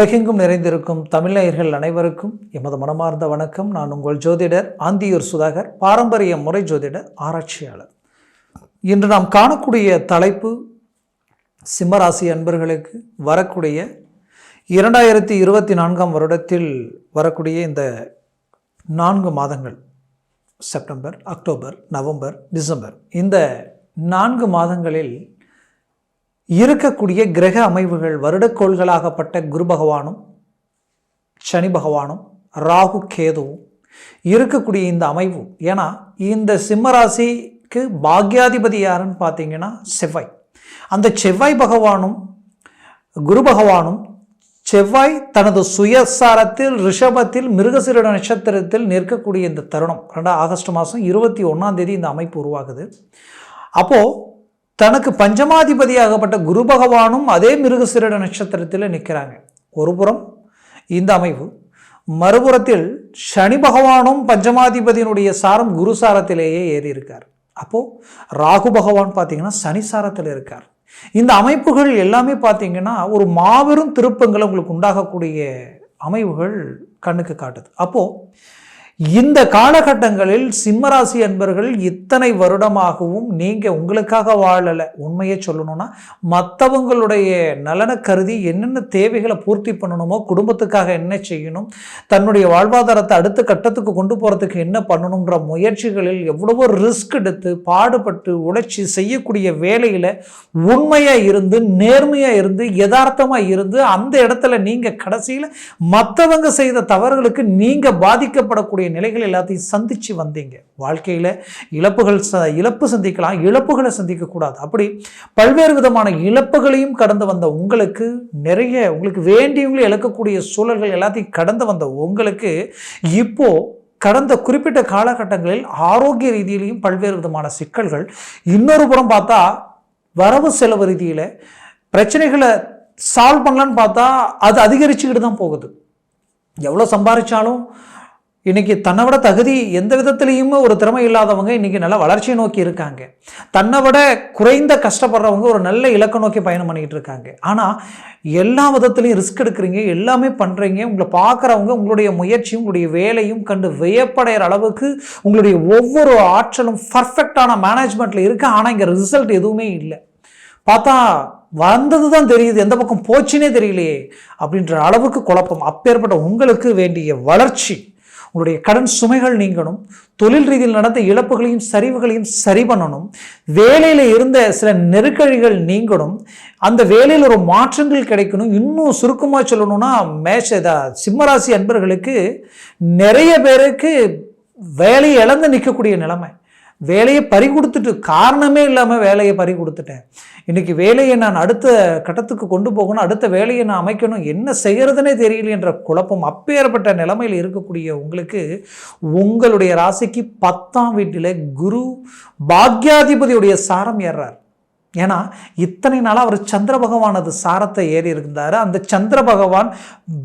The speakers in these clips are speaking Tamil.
உலகெங்கும் நிறைந்திருக்கும் தமிழர்கள் அனைவருக்கும் எமது மனமார்ந்த வணக்கம். நான் உங்கள் ஜோதிடர் ஆந்தியூர் சுதாகர் பாரம்பரிய முறை ஜோதிடர் ஆராய்ச்சியாளர். இன்று நாம் காணக்கூடிய தலைப்பு சிம்மராசி அன்பர்களுக்கு வரக்கூடிய இரண்டாயிரத்தி இருபத்தி நான்காம் வருடத்தில் வரக்கூடிய இந்த நான்கு மாதங்கள் செப்டம்பர் அக்டோபர் நவம்பர் டிசம்பர் இந்த நான்கு மாதங்களில் இருக்கக்கூடிய கிரக அமைவுகள் வருடக்கோள்களாகப்பட்ட குரு பகவானும் சனி பகவானும் ராகு கேதுவும் இருக்கக்கூடிய இந்த அமைவு. ஏன்னா இந்த சிம்மராசிக்கு பாக்யாதிபதி யாருன்னு பார்த்தீங்கன்னா செவ்வாய். அந்த செவ்வாய் பகவானும் குரு பகவானும் செவ்வாய் தனது சுயசாரத்தில் ரிஷபத்தில் மிருகசிரட நட்சத்திரத்தில் நிற்கக்கூடிய இந்த தருணம். ரெண்டா ஆகஸ்ட் மாதம் இருபத்தி ஒன்றாம் தேதி இந்த அமைப்பு உருவாகுது. அப்போது தனக்கு பஞ்சமாதிபதியாகப்பட்ட குரு பகவானும் அதே மிருகசிரட நட்சத்திரத்தில் நிற்கிறாங்க. ஒரு புறம் இந்த அமைவு மறுபுறத்தில் சனி பகவானும் பஞ்சமாதிபதியினுடைய சாரம் குரு சாரத்திலேயே ஏறி இருக்கார். அப்போது ராகு பகவான் பார்த்தீங்கன்னா சனி சாரத்தில் இருக்கார். இந்த அமைப்புகள் எல்லாமே பார்த்தீங்கன்னா ஒரு மாபெரும் திருப்பங்களை உங்களுக்கு உண்டாகக்கூடிய அமைவுகள் கண்ணுக்கு காட்டுது. அப்போது இந்த காலகட்டங்களில் சிம்மராசி அன்பர்கள் இத்தனை வருடமாகவும் நீங்கள் உங்களுக்காக வாழலை. உண்மையை சொல்லணும்னா மற்றவங்களுடைய நலனை கருதி என்னென்ன தேவைகளை பூர்த்தி பண்ணணுமோ குடும்பத்துக்காக என்ன செய்யணும் தன்னுடைய வாழ்வாதாரத்தை அடுத்த கட்டத்துக்கு கொண்டு போகிறதுக்கு என்ன பண்ணணுன்ற முயற்சிகளில் எவ்வளவோ ரிஸ்க் எடுத்து பாடுபட்டு உழைச்சி செய்யக்கூடிய வேலையில் உண்மையாக இருந்து நேர்மையாக இருந்து யதார்த்தமாக இருந்து அந்த இடத்துல நீங்கள் கடைசியில் மற்றவங்க செய்த தவறுகளுக்கு நீங்கள் பாதிக்கப்படக்கூடிய நிலைகள் எல்லாத்தையும் சந்தித்து வந்தீங்க. வாழ்க்கையில் இழப்புகள் ச இழப்பு சந்திக்கலாம் இழப்புகளை சந்திக்கக்கூடாது. அப்படி பல்வேறு விதமான இழப்புகளையும் கடந்து வந்த உங்களுக்கு நிறைய உங்களுக்கு வேண்டியவங்களை இழக்கக்கூடிய சூழல்கள் எல்லாத்தையும் கடந்து வந்த உங்களுக்கு இப்போ கடந்த குறிப்பிட்ட காலகட்டங்களில் ஆரோக்கிய ரீதியிலையும் பல்வேறு விதமான சிக்கல்கள். இன்னொரு புறம் பார்த்தா வரவு செலவு ரீதியில் பிரச்சனைகளை சால்வ் பண்ணலான்னு பார்த்தா அது அதிகரிச்சுக்கிட்டு தான் போகுது. எவ்வளோ சம்பாதிச்சாலும் இன்றைக்கி தன்னை விட தகுதி எந்த விதத்துலேயுமே ஒரு திறமை இல்லாதவங்க இன்றைக்கி நல்ல வளர்ச்சியை நோக்கி இருக்காங்க. தன்னை விட குறைந்த கஷ்டப்படுறவங்க ஒரு நல்ல இலக்கை நோக்கி பயணம் பண்ணிக்கிட்டு இருக்காங்க. ஆனால் எல்லா விதத்துலையும் ரிஸ்க் எடுக்கிறீங்க எல்லாமே பண்ணுறீங்க உங்களை பார்க்குறவங்க உங்களுடைய முயற்சியும் உங்களுடைய வேலையும் கண்டு வியப்படைகிற அளவுக்கு உங்களுடைய ஒவ்வொரு ஆற்றலும் பர்ஃபெக்டான மேனேஜ்மெண்ட்டில் இருக்குது ஆனால் இங்கே ரிசல்ட் எதுவுமே இல்லை. பார்த்தா வந்தது தான் தெரியுது எந்த பக்கம் போச்சுனே தெரியலையே அப்படின்ற அளவுக்கு குழப்பம். அப்பேற்பட்ட உங்களுக்கு வேண்டிய வளர்ச்சி. உங்களுடைய கடன் சுமைகள் நீங்கணும் தொழில் ரீதியில் நடந்த இழப்புகளையும் சரிவுகளையும் சரி பண்ணணும் வேலையில் இருந்த சில நெருக்கடிகள் நீங்கணும் அந்த வேலையில் ஒரு மாற்றங்கள் கிடைக்கணும் இன்னும் சுருக்கமாக சொல்லணும்னா மேஷ சிம்மராசி அன்பர்களுக்கு நிறைய பேருக்கு வேலையை இழந்து நிற்கக்கூடிய நிலைமை. வேலையை பறி கொடுத்துட்டு காரணமே இல்லாமல் வேலையை பறி கொடுத்துட்டேன். இன்றைக்கி வேலையை நான் அடுத்த கட்டத்துக்கு கொண்டு போகணும் அடுத்த வேலையை நான் அமைக்கணும் என்ன செய்கிறதுனே தெரியல என்ற குழப்பம் அப்பேற்பட்ட நிலைமையில் இருக்கக்கூடிய உங்களுக்கு உங்களுடைய ராசிக்கு பத்தாம் வீட்டில் குரு பாக்யாதிபதியுடைய சாரம் ஏறார் ஏன்னா இத்தனை நாளாக அவர் சந்திர பகவானது சாரத்தை ஏறி இருந்தார். அந்த சந்திர பகவான்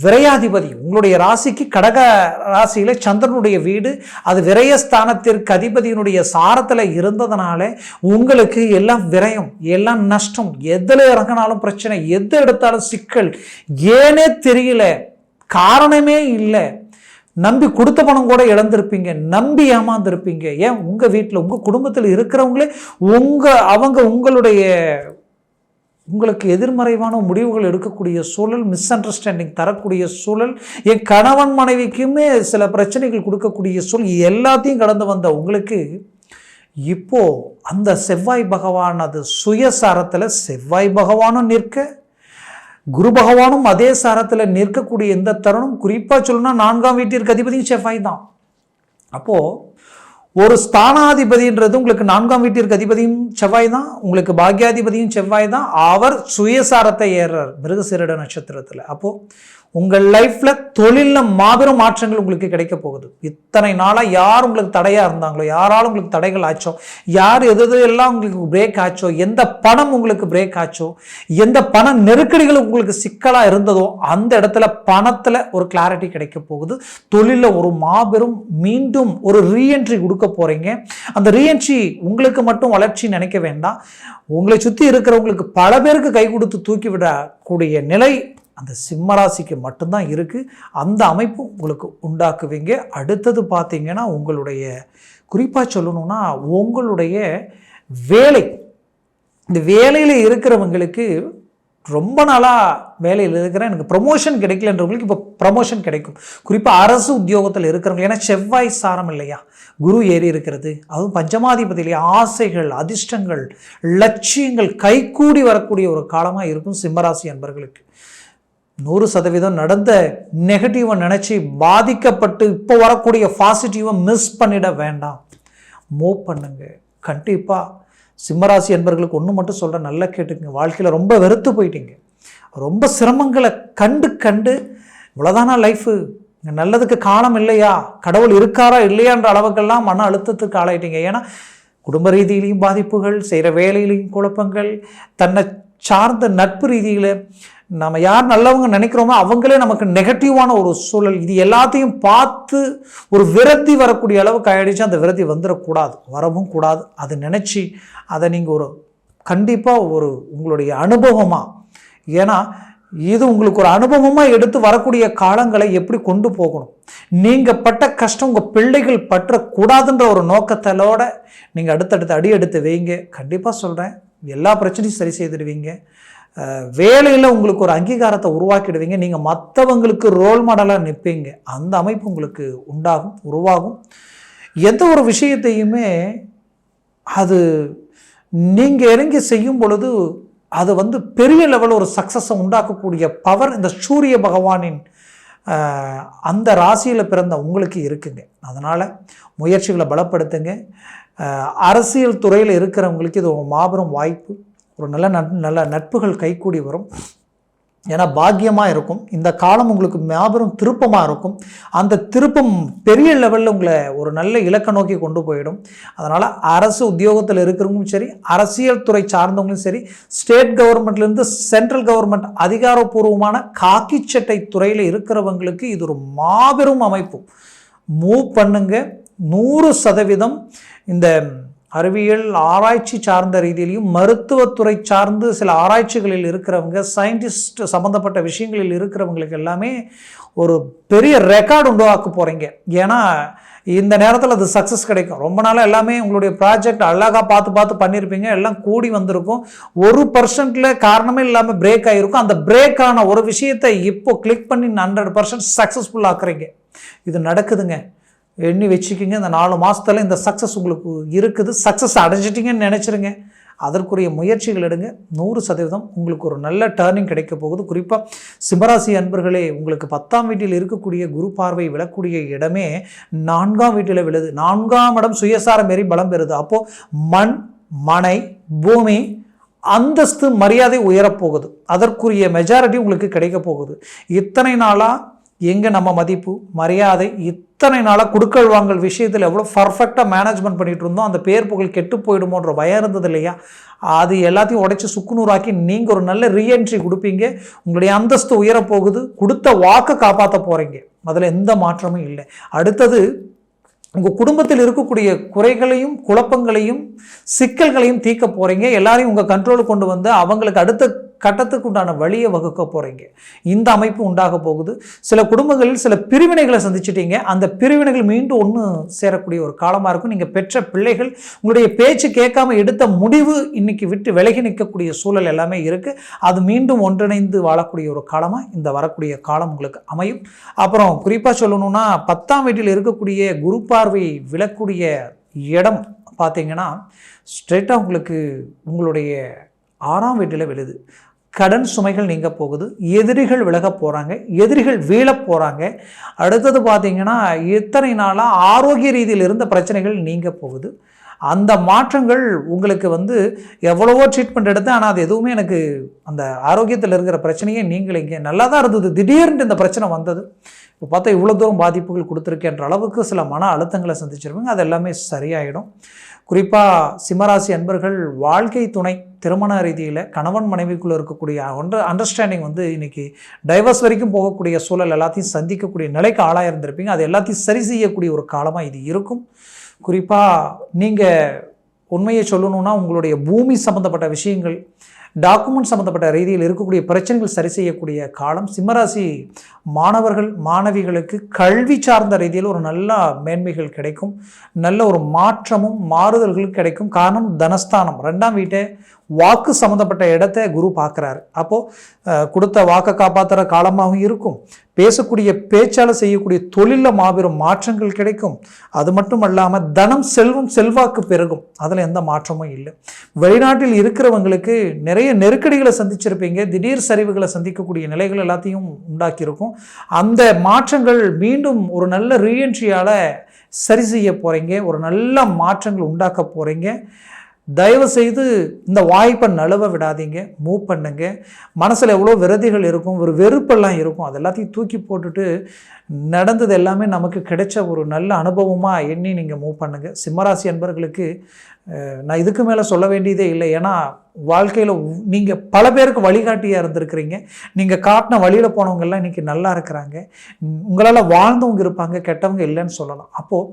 விரையாதிபதி. உங்களுடைய ராசிக்கு கடக ராசியில் சந்திரனுடைய வீடு அது விரயஸ்தானத்திற்கு அதிபதியினுடைய சாரத்தில் இருந்ததுனாலே உங்களுக்கு எல்லாம் விரயம் எல்லாம் நஷ்டம். எதில் இறங்கினாலும் பிரச்சனை எது எடுத்தாலும் சிக்கல். ஏனே தெரியல. காரணமே இல்லை. நம்பி கொடுத்த பணம் கூட இழந்திருப்பீங்க நம்பி ஏமாந்துருப்பீங்க. ஏன்? உங்கள் வீட்டில் உங்கள் குடும்பத்தில் இருக்கிறவங்களே உங்கள் அவங்க உங்களுடைய உங்களுக்கு எதிர்மறைவான முடிவுகள் எடுக்கக்கூடிய சூழல் மிஸ் அண்டர்ஸ்டாண்டிங் தரக்கூடிய சூழல் என் கணவன் மனைவிக்குமே சில பிரச்சனைகள் கொடுக்கக்கூடிய சூழல் எல்லாத்தையும் கடந்து வந்த உங்களுக்கு இப்போது அந்த செவ்வாய் பகவானது சுயசாரத்தில் செவ்வாய் பகவானும் நிற்க குரு பகவானும் அதே சாரத்தில் நிற்கக்கூடிய எந்த தருணம்? குறிப்பாக சொல்லணும்னா நான்காம் வீட்டிற்கு அதிபதியும் செவ்வாய் தான். அப்போது ஒரு ஸ்தானாதிபதின்றது உங்களுக்கு நான்காம் வீட்டிற்கு அதிபதியும் செவ்வாய் தான் உங்களுக்கு பாக்யாதிபதியும் செவ்வாய் தான் அவர் சுயசாரத்தை ஏறுறார் மிருகசீரட நட்சத்திரத்தில். அப்போது உங்கள் லைஃப்பில் தொழிலில் மாபெரும் மாற்றங்கள் உங்களுக்கு கிடைக்க போகுது. இத்தனை நாளாக யார் உங்களுக்கு தடையாக இருந்தாங்களோ யாராலும் உங்களுக்கு தடைகள் ஆச்சோ யார் எது எல்லாம் உங்களுக்கு பிரேக் ஆச்சோ எந்த பணம் உங்களுக்கு பிரேக் ஆச்சோ எந்த பண நெருக்கடிகள் உங்களுக்கு சிக்கலாக இருந்ததோ அந்த இடத்துல பணத்தில் ஒரு கிளாரிட்டி கிடைக்க போகுது. தொழிலில் ஒரு மாபெரும் மீண்டும் ஒரு ரீஎன்ட்ரி கொடுக்க போகிறீங்க அந்த ரீஎன்ட்ரி உங்களுக்கு மட்டும் வளர்ச்சி நினைக்க வேண்டாம். உங்களை சுற்றி இருக்கிறவங்களுக்கு பல பேருக்கு கை கொடுத்து தூக்கி விடக்கூடிய நிலை அந்த சிம்மராசிக்கு மட்டும்தான் இருக்குது அந்த அமைப்பு உங்களுக்கு உண்டாக்குவீங்க. அடுத்தது பார்த்தீங்கன்னா உங்களுடைய குறிப்பாக சொல்லணும்னா உங்களுடைய வேலை. இந்த வேலையில் இருக்கிறவங்களுக்கு ரொம்ப நாளாக வேலையில் இருக்கிறேன். எனக்கு ப்ரொமோஷன் கிடைக்கலன்றவங்களுக்கு இப்போ ப்ரமோஷன் கிடைக்கும். குறிப்பாக அரசு உத்தியோகத்தில் இருக்கிறவங்க ஏன்னா செவ்வாய் சாரம் இல்லையா? குரு ஏறி இருக்கிறது. அதுவும் பஞ்சமாதிபதியிலே ஆசைகள் அதிர்ஷ்டங்கள் லட்சியங்கள் கைகூடி வரக்கூடிய ஒரு காலமாக இருக்கும் சிம்மராசி அன்பர்களுக்கு. நூறு சதவீதம் நடந்த நெகட்டிவை நினச்சி பாதிக்கப்பட்டு இப்போ வரக்கூடிய பாசிட்டிவை மிஸ் பண்ணிட வேண்டாம். மூவ் பண்ணுங்க. கண்டிப்பாக சிம்மராசி என்பர்களுக்கு ஒன்று மட்டும் சொல்கிறேன் நல்லா கேட்டுக்கங்க. வாழ்க்கையில் ரொம்ப வெறுத்து போயிட்டீங்க. ரொம்ப சிரமங்களை கண்டு கண்டு இவ்வளோதானா லைஃபு நல்லதுக்கு காலம் இல்லையா? கடவுள் இருக்காரா இல்லையான்ற அளவுக்கெல்லாம் மன அழுத்தத்துக்கு ஆளாயிட்டீங்க. ஏன்னா குடும்ப ரீதியிலையும் பாதிப்புகள் செய்கிற வேலையிலையும் குழப்பங்கள் தன்னை சார்ந்த நட்பு ரீதியில் நம்ம யார் நல்லவங்க நினைக்கிறோமோ அவங்களே நமக்கு நெகட்டிவான ஒரு சூழல். இது எல்லாத்தையும் பார்த்து ஒரு விரத்தி வரக்கூடிய அளவுக்கு ஆயிடுச்சு. அந்த விரத்தி வந்துடக்கூடாது வரவும் கூடாது. அதை நினச்சி அதை நீங்கள் ஒரு கண்டிப்பாக ஒரு உங்களுடைய அனுபவமாக ஏன்னா இது உங்களுக்கு ஒரு அனுபவமாக எடுத்து வரக்கூடிய காலங்களை எப்படி கொண்டு போகணும்? நீங்கள் பட்ட கஷ்டம் உங்கள் பிள்ளைகள் பற்றக்கூடாதுன்ற ஒரு நோக்கத்தலோட நீங்கள் அடுத்தடுத்து அடி எடுத்து வைங்க. கண்டிப்பாக சொல்கிறேன் எல்லா பிரச்சனையும் சரி செய்துடுவீங்க. வேலையில் உங்களுக்கு ஒரு அங்கீகாரத்தை உருவாக்கிடுவீங்க. நீங்கள் மற்றவங்களுக்கு ரோல் மாடலாக நிற்பீங்க அந்த அமைப்பு உங்களுக்கு உண்டாகும் உருவாகும். எந்த ஒரு விஷயத்தையுமே அது நீங்கள் இறங்கி செய்யும் பொழுது அது வந்து பெரிய லெவலில் ஒரு சக்ஸஸை உண்டாக்கக்கூடிய பவர் இந்த சூரிய பகவானின் அந்த ராசியில் பிறந்த உங்களுக்கு இருக்குங்க. அதனால் முயற்சிகளை பலப்படுத்துங்க. அரசியல் துறையில் இருக்கிறவங்களுக்கு இது ஒரு மாபெரும் வாய்ப்பு. ஒரு நல்ல நட் நல்ல நட்புகள் கைக்கூடி வரும். ஏன்னா பாக்கியமாக இருக்கும். இந்த காலம் உங்களுக்கு மாபெரும் திருப்பமாக இருக்கும். அந்த திருப்பம் பெரிய லெவலில் உங்களை ஒரு நல்ல இலக்க நோக்கி கொண்டு போயிடும். அதனால் அரசு உத்தியோகத்தில் இருக்கிறவங்களும் சரி அரசியல் துறை சார்ந்தவங்களும் சரி ஸ்டேட் கவர்மெண்ட்லேருந்து சென்ட்ரல் கவர்மெண்ட் அதிகாரப்பூர்வமான காக்கி சட்டை துறையில் இருக்கிறவங்களுக்கு இது ஒரு மாபெரும் அமைப்பு. மூவ் பண்ணுங்க. நூறு சதவீதம் இந்த அறிவியல் ஆராய்ச்சி சார்ந்த ரீதியிலையும் மருத்துவத்துறை சார்ந்து சில ஆராய்ச்சிகளில் இருக்கிறவங்க சயின்டிஸ்ட் சம்மந்தப்பட்ட விஷயங்களில் இருக்கிறவங்களுக்கு எல்லாமே ஒரு பெரிய ரெக்கார்டு உண்டாக்க போகிறீங்க ஏன்னா இந்த நேரத்தில் அது சக்ஸஸ் கிடைக்கும். ரொம்ப நாளாக எல்லாமே உங்களுடைய ப்ராஜெக்ட் அழகாக பார்த்து பார்த்து பண்ணியிருப்பீங்க. எல்லாம் கூடி வந்திருக்கும். ஒரு பர்சன்டில் காரணமே இல்லாமல் பிரேக் ஆகிருக்கும் அந்த பிரேக் ஆன ஒரு விஷயத்தை இப்போ கிளிக் பண்ணி ஹண்ட்ரட் பர்சன்ட் சக்ஸஸ்ஃபுல் ஆக்குறீங்க. இது நடக்குதுங்க. எண்ணி வச்சுக்கிங்க. இந்த நாலு மாதத்தில் இந்த சக்ஸஸ் உங்களுக்கு இருக்குது. சக்ஸஸ் அடைஞ்சிட்டிங்கன்னு நினச்சிருங்க. அதற்குரிய முயற்சிகள் எடுங்க. நூறு சதவீதம் உங்களுக்கு ஒரு நல்ல டேர்னிங் கிடைக்க போகுது. குறிப்பாக சிம்மராசி அன்பர்களே உங்களுக்கு பத்தாம் வீட்டில் இருக்கக்கூடிய குரு பார்வை விழக்கூடிய இடமே நான்காம் வீட்டில் விழுது. நான்காம் இடம் சுயசாரம் மாரி பலம் பெறுது. அப்போது மண் மனை பூமி அந்தஸ்து மரியாதை உயரப்போகுது. அதற்குரிய மெஜாரிட்டி உங்களுக்கு கிடைக்க போகுது. இத்தனை நாளாக எங்கே நம்ம மதிப்பு மரியாதை இத்தனை நாளாக குடுக்கல் வாங்கல் விஷயத்தில் எவ்வளோ பர்ஃபெக்டாக மேனேஜ்மெண்ட் பண்ணிகிட்டு இருந்தோம். அந்த பேர் புகழ் கெட்டு போயிடுமோன்ற பயம் இருந்தது இல்லையா? அது எல்லாத்தையும் உடைச்சி சுக்குநூறாக்கி நீங்கள் ஒரு நல்ல ரீஎன்ட்ரி கொடுப்பீங்க. உங்களுடைய அந்தஸ்து உயரப்போகுது. கொடுத்த வாக்கை காப்பாற்ற போகிறீங்க அதில் எந்த மாற்றமும் இல்லை. அடுத்தது உங்கள் குடும்பத்தில் இருக்கக்கூடிய குறைகளையும் குழப்பங்களையும் சிக்கல்களையும் தீர்க்க போகிறீங்க எல்லாரையும் உங்கள் கண்ட்ரோலுக்கு கொண்டு வந்து அவங்களுக்கு அடுத்த கட்டத்துக்கு உண்டான வழியை வகுக்க போகிறீங்க இந்த அமைப்பு உண்டாக போகுது. சில குடும்பங்களில் சில பிரிவினைகளை சந்திச்சிட்டீங்க. அந்த பிரிவினைகள் மீண்டும் ஒன்று சேரக்கூடிய ஒரு காலமாக இருக்கும். நீங்கள் பெற்ற பிள்ளைகள் உங்களுடைய பேச்சு கேட்காம எடுத்த முடிவு இன்னைக்கு விட்டு விலகி நிற்கக்கூடிய சூழல் எல்லாமே இருக்குது அது மீண்டும் ஒன்றிணைந்து வாழக்கூடிய ஒரு காலமாக இந்த வரக்கூடிய காலம் உங்களுக்கு அமையும். அப்புறம் குறிப்பாக சொல்லணும்னா பத்தாம் வீட்டில் இருக்கக்கூடிய குரு பார்வை விழக்கூடிய இடம் பார்த்தீங்கன்னா ஸ்ட்ரெயிட்டாக உங்களுக்கு உங்களுடைய ஆறாம் வீட்டில் விழுது. கடன் சுமைகள் நீங்க போகுது. எதிரிகள் விலக போகிறாங்க எதிரிகள் வீழ போகிறாங்க அடுத்தது பார்த்தீங்கன்னா இத்தனை நாளாக ஆரோக்கிய ரீதியில் இருந்த பிரச்சனைகள் நீங்க போகுது. அந்த மாற்றங்கள் உங்களுக்கு வந்து எவ்வளவோ ட்ரீட்மெண்ட் எடுத்து ஆனால் அது எதுவுமே எனக்கு அந்த ஆரோக்கியத்தில் இருக்கிற பிரச்சனையே நீங்கள் இங்கே. நல்லா தான் இருந்தது. திடீர்னு இந்த பிரச்சனை வந்தது. இப்போ பார்த்தா இவ்வளோ தூரம் பாதிப்புகள் கொடுத்துருக்கேன்ற அளவுக்கு சில மன அழுத்தங்களை சந்திச்சிருப்பீங்க. அது எல்லாமே சரியாயிடும். குறிப்பாக சிம்மராசி அன்பர்கள் வாழ்க்கை துணை. திருமண ரீதியில் கணவன் மனைவிக்குள்ளே இருக்கக்கூடிய ஒன்று அண்டர்ஸ்டாண்டிங் வந்து இன்றைக்கி டைவர்ஸ் வரைக்கும் போகக்கூடிய சூழல் எல்லாத்தையும் சந்திக்கக்கூடிய நிலைக்கு ஆளாக இருந்திருப்பீங்க. அது எல்லாத்தையும் சரி செய்யக்கூடிய ஒரு காலமாக இது இருக்கும். குறிப்பாக நீங்கள் உண்மையை சொல்லணுன்னா உங்களுடைய பூமி சம்மந்தப்பட்ட விஷயங்கள் டாக்குமெண்ட் சம்மந்தப்பட்ட ரீதியில் இருக்கக்கூடிய பிரச்சனைகள் சரி செய்யக்கூடிய காலம் சிம்மராசி மாணவர்கள் மாணவிகளுக்கு கல்வி சார்ந்த ரீதியில் ஒரு நல்ல மேன்மைகள் கிடைக்கும். நல்ல ஒரு மாற்றமும் மாறுதல்களும் கிடைக்கும். காரணம் தனஸ்தானம். ரெண்டாம் வீட்டை வாக்கு சம்மந்தப்பட்ட இடத்த குரு பார்க்குறாரு. அப்போது கொடுத்த வாக்கை காப்பாற்றுற காலமாகவும் இருக்கும். பேசக்கூடிய பேச்சால் செய்யக்கூடிய தொழிலில் மாபெரும் மாற்றங்கள் கிடைக்கும். அது மட்டும் அல்லாமல் தனம் செல்வம் செல்வாக்கு பெருகும். அதில் எந்த மாற்றமும் இல்லை. வெளிநாட்டில் இருக்கிறவங்களுக்கு நிறைய நெருக்கடிகளை சந்திச்சிருப்பீங்க. திடீர் சரிவுகளை சந்திக்கக்கூடிய நிலைகள் எல்லாத்தையும் உண்டாக்கியிருக்கும். அந்த மாற்றங்கள் மீண்டும் ஒரு நல்ல ரீஎன்ட்ரியால் சரி செய்ய போகிறீங்க ஒரு நல்ல மாற்றங்கள் உண்டாக்க போகிறீங்க தயவு செய்து இந்த வாய்ப்பை நழுவ விடாதீங்க. மூவ் பண்ணுங்க. மனசில் எவ்வளோ விரதிகள் இருக்கும் ஒரு வெறுப்பெல்லாம் இருக்கும் அது எல்லாத்தையும் தூக்கி போட்டுட்டு நடந்தது எல்லாமே நமக்கு கிடைச்ச ஒரு நல்ல அனுபவமாக எண்ணி நீங்கள் மூவ் பண்ணுங்கள் சிம்மராசி அன்பர்களுக்கு நான் இதுக்கு மேலே சொல்ல வேண்டியதே இல்லை. ஏன்னா வாழ்க்கையில் நீங்கள் பல பேருக்கு வழிகாட்டியாக இருந்திருக்கிறீங்க. நீங்கள் காட்டின வழியில் போனவங்கெல்லாம் இன்றைக்கி நல்லா இருக்கிறாங்க. உங்களால் வாழ்ந்தவங்க இருப்பாங்க கெட்டவங்க இல்லைன்னு சொல்லலாம். அப்போது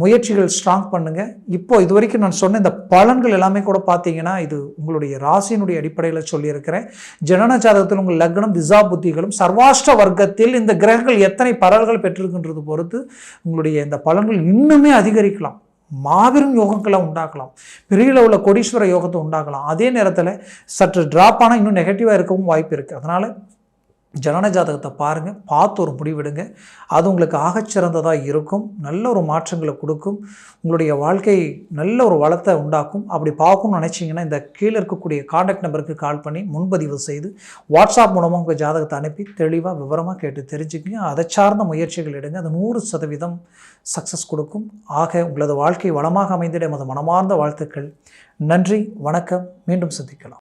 முயற்சிகள் ஸ்ட்ராங் பண்ணுங்கள் இப்போ இது வரைக்கும் நான் சொன்ன இந்த பலன்கள் எல்லாமே கூட பார்த்தீங்கன்னா இது உங்களுடைய ராசியினுடைய அடிப்படையில் சொல்லியிருக்கிறேன். ஜனன ஜாதகத்தில் உங்கள் லக்னம் திசா புத்திகளும் சர்வாஷ்ட வர்க்கத்தில் இந்த கிரகங்கள் எத்தனை பரல்கள் பெற்றிருக்கின்றது பொறுத்து உங்களுடைய இந்த பலன்கள் இன்னுமே அதிகரிக்கலாம். மாபெரும் யோகங்களை உண்டாக்கலாம். பெரிய லெவலில் கோடீஸ்வர யோகத்தை உண்டாக்கலாம். அதே நேரத்தில் சற்று ட்ராப் ஆனால் இன்னும் நெகட்டிவாக இருக்கவும் வாய்ப்பு இருக்குது அதனால் ஜனன ஜாதகத்தை பாருங்கள் பார்த்து ஒரு முடிவெடுங்க அது உங்களுக்கு ஆகச்சிறந்ததாக இருக்கும். நல்ல ஒரு மாற்றங்களை கொடுக்கும். உங்களுடைய வாழ்க்கை நல்ல ஒரு வளத்தை உண்டாக்கும். அப்படி பார்க்கணும்னு நினச்சிங்கன்னா இந்த கீழே இருக்கக்கூடிய காண்டாக்ட் நம்பருக்கு கால் பண்ணி முன்பதிவு செய்து வாட்ஸ்அப் மூலமாக உங்கள் ஜாதகத்தை அனுப்பி தெளிவாக விவரமாக கேட்டு தெரிஞ்சுக்கங்க. அதை சார்ந்த முயற்சிகள் எடுங்க. அது நூறு சதவீதம் சக்ஸஸ் கொடுக்கும். ஆக உங்களது வாழ்க்கை வளமாக அமைந்திட எமது மனமார்ந்த வாழ்த்துக்கள். நன்றி வணக்கம். மீண்டும் சந்திக்கலாம்.